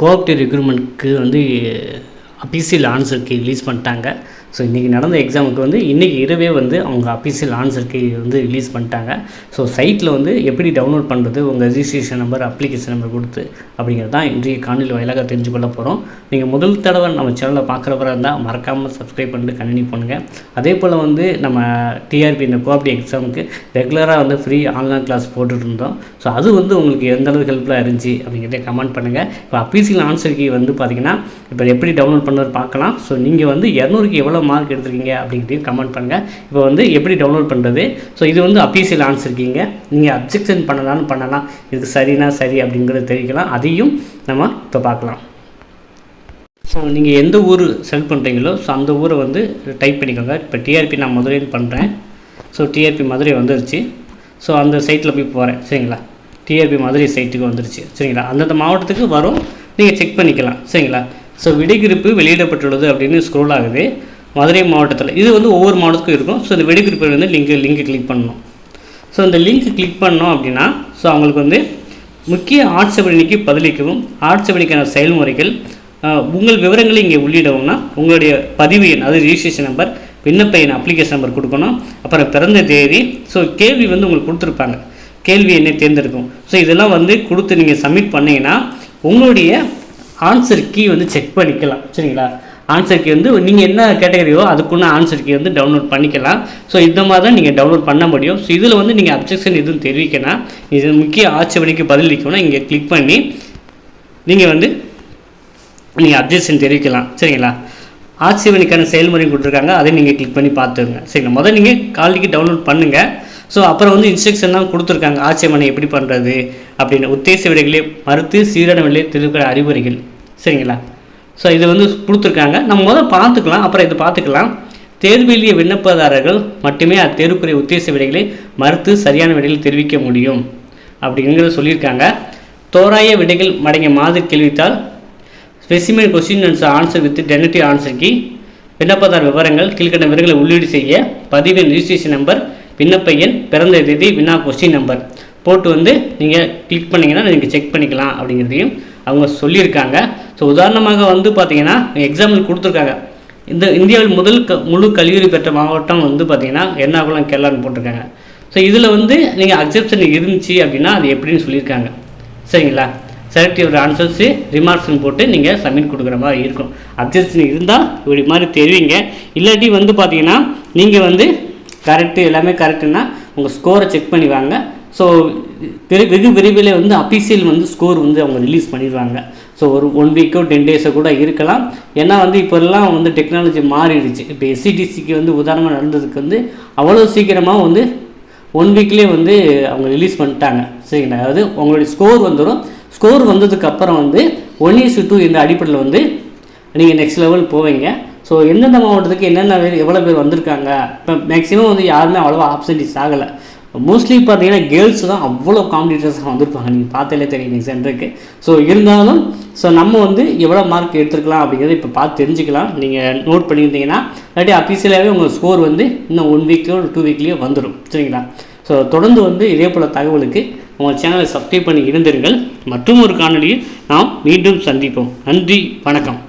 கோஆப்டிவ் ரெக்ரூட்மெண்ட்க்கு வந்து அபிசியல் ஆன்சருக்கு ரிலீஸ் பண்ணிட்டாங்க. ஸோ இன்றைக்கி நடந்த எக்ஸாமுக்கு வந்து இன்றைக்கி இரவே வந்து அவங்க அபிஷியல் ஆன்சர் கீ வந்து ரிலீஸ் பண்ணிட்டாங்க. ஸோ சைட்டில் வந்து எப்படி டவுன்லோட் பண்ணுறது உங்கள் ரெஜிஸ்ட்ரேஷன் நம்பர் அப்ளிகேஷன் நம்பர் கொடுத்து அப்படிங்கிறது தான் இன்றைய காணொலி வாயிலாக தெரிஞ்சு கொள்ள போகிறோம் நீங்கள் முதல் தடவை நம்ம சேனலை பார்க்குறவராக இருந்தால் மறக்காமல் சப்ஸ்கிரைப் பண்ணிட்டு கண்டினியூ பண்ணுங்கள் அதே போல் வந்து நம்ம டிஆர்பி இந்த கோஆப்டி எக்ஸாமுக்கு ரெகுலராக வந்து ஃப்ரீ ஆன்லைன் கிளாஸ் போட்டுட்டு இருந்தோம். ஸோ அது வந்து உங்களுக்கு எந்த அளவுக்கு ஹெல்ப்ஃபுல்லாக இருந்துச்சு அப்படிங்கிறத கமெண்ட் பண்ணுங்கள் இப்போ அஃபீஷியல் ஆன்சர் கீ வந்து பார்த்திங்கன்னா இப்போ எப்படி டவுன்லோட் பண்ணுறது பார்க்கலாம். ஸோ நீங்கள் வந்து இரநூறுக்கு எவ்வளோ மார்க் எடுத்திருக்கீங்க அப்படின்ட்டு கமெண்ட் பண்ணுங்கள் இப்போ வந்து எப்படி டவுன்லோட் பண்ணுறது ஸோ இது வந்து அபிஷியல் ஆன்சர் நீங்கள் அப்ஜெக்ஷன் பண்ணலாம்னு பண்ணலாம். இதுக்கு சரினா சரி அப்படிங்கிறத தெரிவிக்கலாம். அதையும் நம்ம இப்போ பார்க்கலாம். ஸோ நீங்கள் எந்த ஊர் செலக்ட் பண்ணுறீங்களோ ஸோ அந்த ஊரை வந்து டைப் பண்ணிக்கோங்க. இப்போ டிஆர்பி நான் மதுரைன்னு பண்ணுறேன் ஸோ டிஆர்பி மதுரை வந்துருச்சு. ஸோ அந்த சைட்டில் போய் போகிறேன் சரிங்களா? டிஆர்பி மதுரை சைட்டுக்கு வந்துருச்சு. சரிங்களா? அந்தந்த மாவட்டத்துக்கு வரும். நீங்கள் செக் பண்ணிக்கலாம். சரிங்களா? ஸோ விடைக்குறிப்பு வெளியிடப்பட்டுள்ளது அப்படின்னு ஸ்க்ரோல் ஆகுது. மதுரை மாவட்டத்தில் இது வந்து ஒவ்வொரு மாவட்டத்துக்கும் இருக்கும். ஸோ இந்த விடைக்குறிப்பு வந்து லிங்க் லிங்க் கிளிக் பண்ணணும். ஸோ இந்த லிங்க் கிளிக் பண்ணோம் அப்படின்னா ஸோ அவங்களுக்கு வந்து முக்கிய ஆட்சேபணிக்கு பதிலளிக்கவும் ஆட்சேபணிக்கான செயல்முறைகள் உங்கள் விவரங்களை இங்கே உள்ளிடவும்னா உங்களுடைய பதிவு எண் அது ரிஜிஸ்ட்ரேஷன் நம்பர் விண்ணப்ப எண் அப்ளிகேஷன் நம்பர் கொடுக்கணும். அப்புறம் பிறந்த தேதி ஸோ கேள்வி வந்து உங்களுக்கு கொடுத்துருப்பாங்க. கேள்வி என்ன தேர்ந்தெடுக்கும் ஸோ இதெல்லாம் வந்து கொடுத்து நீங்கள் சப்மிட் பண்ணிங்கன்னா உங்களுடைய ஆன்சர் கீ வந்து செக் பண்ணிக்கலாம். சரிங்களா? ஆன்சர் கீ வந்து நீங்கள் என்ன கேட்டகரியோ அதுக்குன்னு ஆன்சர் கீ வந்து டவுன்லோட் பண்ணிக்கலாம். ஸோ இந்த மாதிரி தான் நீங்கள் டவுன்லோட் பண்ண முடியும். ஸோ இதில் வந்து நீங்கள் அப்ஜெக்ஷன் எதுவும் தெரிவிக்கணும் இது முக்கிய ஆட்சேபனைக்கு பதிலளிக்கணும்னா இங்கே கிளிக் பண்ணி நீங்கள் வந்து நீங்கள் அப்ஜெக்ஷன் தெரிவிக்கலாம். சரிங்களா? ஆட்சேபனைக்கான செயல்முறையும் கொடுத்துருக்காங்க. அதை நீங்கள் கிளிக் பண்ணி பார்த்துருங்க சரிங்களா? முதல் நீங்கள் காலிக்கு டவுன்லோட் பண்ணுங்கள் ஸோ அப்புறம் வந்து இன்ஸ்ட்ரக்ஷன்லாம் கொடுத்துருக்காங்க. ஆட்சேபனை எப்படி பண்ணுறது அப்படின்னு. உத்தேச விடைகளை மறுத்து சீரான விலை திருக்கிற அறிவுரைகள். சரிங்களா? ஸோ இது வந்து கொடுத்துருக்காங்க. நம்ம முதல்ல பார்த்துக்கலாம் அப்புறம் இது பார்த்துக்கலாம். தேர்வு எழுதிய விண்ணப்பதாரர்கள் மட்டுமே அத்தேர்வுக்குரிய உத்தேச விடைகளை மறுத்து சரியான விடையில் தெரிவிக்க முடியும். அப்படிங்கிறத சொல்லியிருக்காங்க. தோராய விடைகள் மடங்கிய மாதிரி கேள்வித்தால் specimen question and answer with tentative answer key விண்ணப்பதார் விவரங்கள் கீழ்கண்ட விவரங்களை உள்ளீடு செய்ய பதிவின் ரிஜிஸ்ட்ரேஷன் நம்பர் விண்ணப்ப எண் பிறந்த தேதி வினா கொஸ்டின் நம்பர் போட்டு வந்து நீங்கள் கிளிக் பண்ணிங்கன்னா நீங்கள் செக் பண்ணிக்கலாம் அப்படிங்கிறதையும் அவங்க சொல்லியிருக்காங்க. ஸோ உதாரணமாக வந்து பார்த்தீங்கன்னா எக்ஸாம்பிள் கொடுத்துருக்காங்க. இந்த இந்தியாவில் முதல் க முழு கல்லூரி பெற்ற மாவட்டம் வந்து பார்த்தீங்கன்னா எர்ணாகுளம் கேரளான்னு போட்டிருக்காங்க. ஸோ இதில் வந்து நீங்கள் அக்செப்ஷன் இருந்துச்சு அப்படின்னா அது எப்படின்னு சொல்லியிருக்காங்க. சரிங்களா? செலக்ட் யுவர் ஆன்சர்ஸு ரிமார்க்ஸ்னு போட்டு நீங்கள் சப்மிட் கொடுக்குற மாதிரி இருக்கும். அப்ஜெக்ஷன் இருந்தால் இப்படி மாதிரி தெரிவிங்க. இல்லாட்டி வந்து பார்த்தீங்கன்னா நீங்கள் வந்து கரெக்டு எல்லாமே கரெக்டுன்னா உங்கள் ஸ்கோரை செக் பண்ணி வாங்க. ஸோ வெகு வெகு விரைவில் வந்து அஃபீஷியல் வந்து ஸ்கோர் வந்து அவங்க ரிலீஸ் பண்ணிடுவாங்க ஸோ ஒரு ஒன் வீக்கோ டென் டேஸோ கூட இருக்கலாம். ஏன்னா வந்து இப்போல்லாம் வந்து டெக்னாலஜி மாறிடுச்சு. இப்போ எஸ்சிடிசிக்கு வந்து உதாரணமாக நடந்ததுக்கு வந்து அவ்வளோ சீக்கிரமாக வந்து ஒன் வீக்லேயே வந்து அவங்க ரிலீஸ் பண்ணிட்டாங்க. சரிங்களா? அதாவது உங்களுடைய ஸ்கோர் வந்துடும் ஸ்கோர் வந்ததுக்கப்புறம் வந்து ஒன் இஸ் டூ இந்த அடிப்படையில் வந்து நீங்கள் நெக்ஸ்ட் லெவல் போவீங்க. ஸோ எந்தெந்த மாவட்டத்துக்கு என்னென்ன பேர் எவ்வளோ பேர் வந்திருக்காங்க? இப்போ மேக்ஸிமம் வந்து யாருமே அவ்வளோவா ஆப்சன்டிஸ் ஆகலை. மோஸ்ட்லி பார்த்தீங்கன்னா கேர்ள்ஸ் தான் அவ்வளோ காம்படிட்டர்ஸாக வந்திருப்பாங்க. நீங்கள் பார்த்தாலே தெரியும் நீங்கள் சென்டருக்கு ஸோ இருந்தாலும் ஸோ நம்ம வந்து எவ்வளோ மார்க் எடுத்துருக்கலாம் அப்படிங்கிறத இப்போ பார்த்து தெரிஞ்சுக்கலாம். நீங்கள் நோட் பண்ணியிருந்தீங்கன்னா இல்லாட்டி அஃபீஷியலாகவே உங்கள் ஸ்கோர் வந்து இன்னும் ஒன் வீக்லையோ டூ வீக்லேயோ வந்துடும் சரிங்களா? ஸோ தொடர்ந்து வந்து இதே போல் தகவலுக்கு உங்கள் சேனலை சப்ஸ்கிரைப் பண்ணி இருந்திருங்கள். மற்றும் ஒரு காணொலியில் நாம் மீண்டும் சந்திப்போம். நன்றி வணக்கம்.